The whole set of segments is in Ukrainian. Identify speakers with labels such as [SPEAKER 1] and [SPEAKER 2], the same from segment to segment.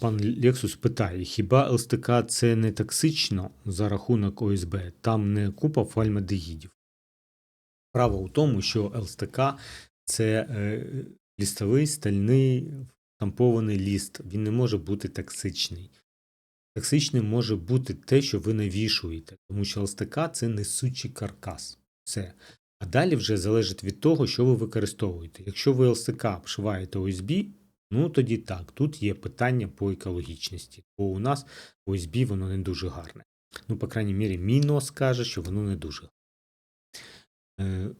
[SPEAKER 1] Пан Лексус питає: хіба ЛСТК це не токсично за рахунок ОСБ? Там не купа фальмадегідів. Справа у тому, що ЛСТК це е, лістовий стальний штампований ліст. Він не може бути токсичний. Токсичним може бути те, що ви навішуєте, тому що ЛСТК це несучий каркас. Все. А далі вже залежить від того, що ви використовуєте. Якщо ви ЛСТК вшиваєте ОСБ, ну тоді так, тут є питання по екологічності, бо у нас ОСБ воно не дуже гарне. Ну, по крайній мірі, мій нос каже, що воно не дуже гарне. Е,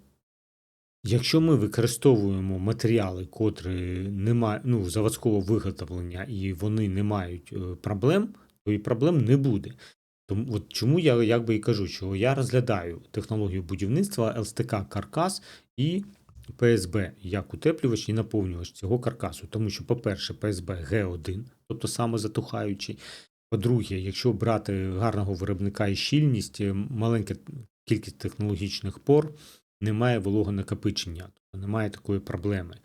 [SPEAKER 1] Якщо ми використовуємо матеріали, котрі не мають ну, заводського виготовлення, і вони не мають е, проблем, то і проблем не буде. Тому от чому я якби і кажу, що я розглядаю технологію будівництва ЛСТК каркас і ПСБ як утеплювач і наповнювач цього каркасу. Тому що, по-перше, ПСБ Г1, тобто самозатухаючий. По-друге, якщо брати гарного виробника і щільність, е, маленька кількість технологічних пор, немає вологонакопичення, тобто немає такої проблеми.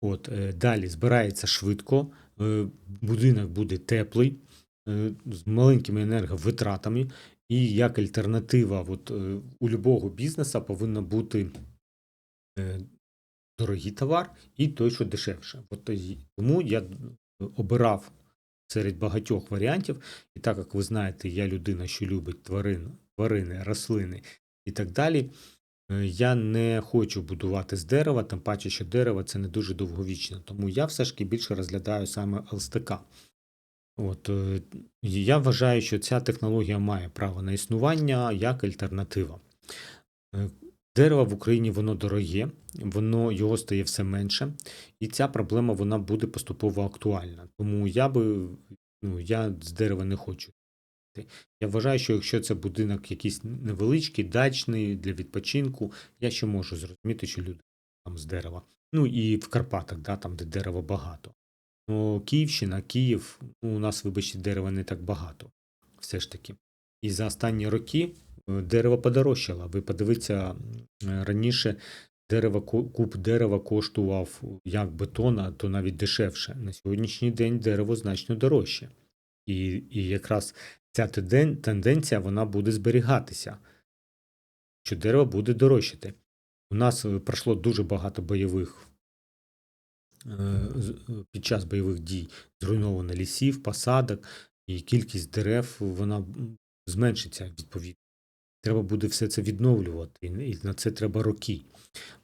[SPEAKER 1] От, е, далі збирається швидко, е, будинок буде теплий, з маленькими енерговитратами, і як альтернатива от, у любого бізнесу повинна бути дорогий товар і той, що дешевше. От, тому я обирав серед багатьох варіантів, і так як ви знаєте, я людина, що любить тварин, тварини, рослини і так далі. Е, Я не хочу будувати з дерева, тим паче, що дерево це не дуже довговічно. Тому я все ж таки більше розглядаю саме ЛСТК. От, е, я вважаю, що ця технологія має право на існування як альтернатива. Дерево в Україні воно дороге, воно його стає все менше, і ця проблема вона буде поступово актуальна. Тому я би ну, я з дерева не хочу. Я вважаю, що якщо це будинок якийсь невеличкий, дачний для відпочинку, я ще можу зрозуміти, що люди там з дерева. Ну і в Карпатах, да, там, де дерева багато. Ну, Київщина, Київ, ну, у нас, вибачте, дерева не так багато. Все ж таки. І за останні роки дерево подорожчало. Ви подивіться, е, раніше дерево, куб дерева коштував як бетона, то навіть дешевше. На сьогоднішній день дерево значно дорожче. І, і якраз ця тенденція вона буде зберігатися, що дерево буде дорожчати. У нас е, пройшло дуже багато бойових е, е, під час бойових дій зруйновано лісів, посадок, і кількість дерев вона зменшиться відповідно. Треба буде все це відновлювати, і на це треба роки.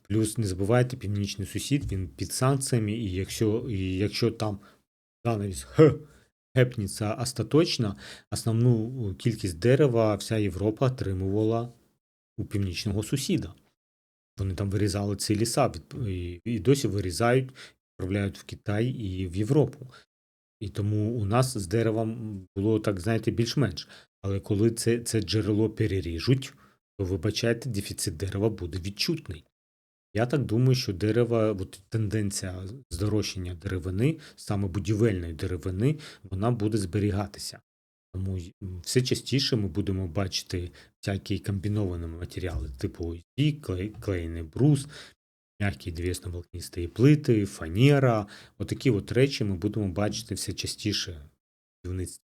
[SPEAKER 1] Плюс не забувайте, північний сусід він під санкціями, і якщо, і якщо там занавіс х, гепнеться остаточно, основну кількість дерева вся Європа отримувала у північного сусіда. Вони там вирізали ці ліса і, і досі вирізають, відправляють в Китай і в Європу. І тому у нас з деревом було так, знаєте, більш-менш. Але коли це, це джерело переріжуть, то вибачайте, дефіцит дерева буде відчутний. Я так думаю, що дерево, от тенденція здорожчання деревини, саме будівельної деревини, вона буде зберігатися. Тому все частіше ми будемо бачити всякі комбіновані матеріали, типу OSB, клей, клеєний брус, м'які двісно-волокнисті плити, фанера. Отакі от речі ми будемо бачити все частіше в будівництві.